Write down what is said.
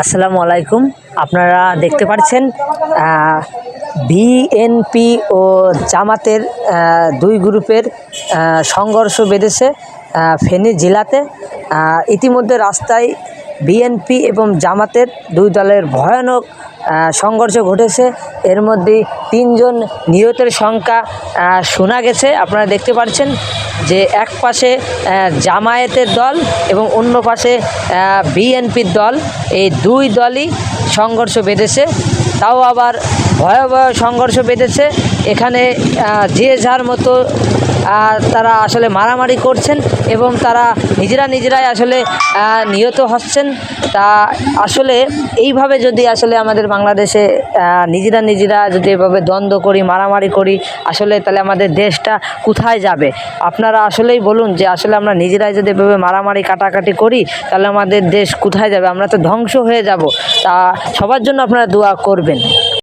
আসসালামু আলাইকুম। আপনারা দেখতে পাচ্ছেন বিএনপি ও জামাতের দুই গ্রুপের সংঘর্ষ বেঁধেছে ফেনী জেলাতে। ইতিমধ্যে রাস্তায় বিএনপি এবং জামাতের দুই দলের ভয়ানক সংঘর্ষ ঘটেছে। এর মধ্যে তিনজন নিহতের সংখ্যা শোনা গেছে। আপনারা দেখতে পাচ্ছেন যে এক পাশে জামায়াতের দল এবং অন্য পাশে বিএনপির দল। এই দুই দলই সংঘর্ষ বেঁধেছে। তাও আবার ভয়াবহ সংঘর্ষ বেঁধেছে। এখানে যে যার মতো তারা আসলে মারামারি করছেন এবং তারা নিজেরা নিজেরাই আসলে নিহত হচ্ছেন। তা আসলে এইভাবে যদি আসলে আমাদের বাংলাদেশে নিজেরা নিজেরা যদি এভাবে দ্বন্দ্ব করি, মারামারি করি, আসলে তাহলে আমাদের দেশটা কোথায় যাবে? আপনারা আসলেই বলুন যে আসলে আমরা নিজেরাই যদি এভাবে মারামারি, কাটাকাটি করি, তাহলে আমাদের দেশ কোথায় যাবে? আমরা তো ধ্বংস হয়ে যাব। তা সবার জন্য আপনারা দোয়া করবেন।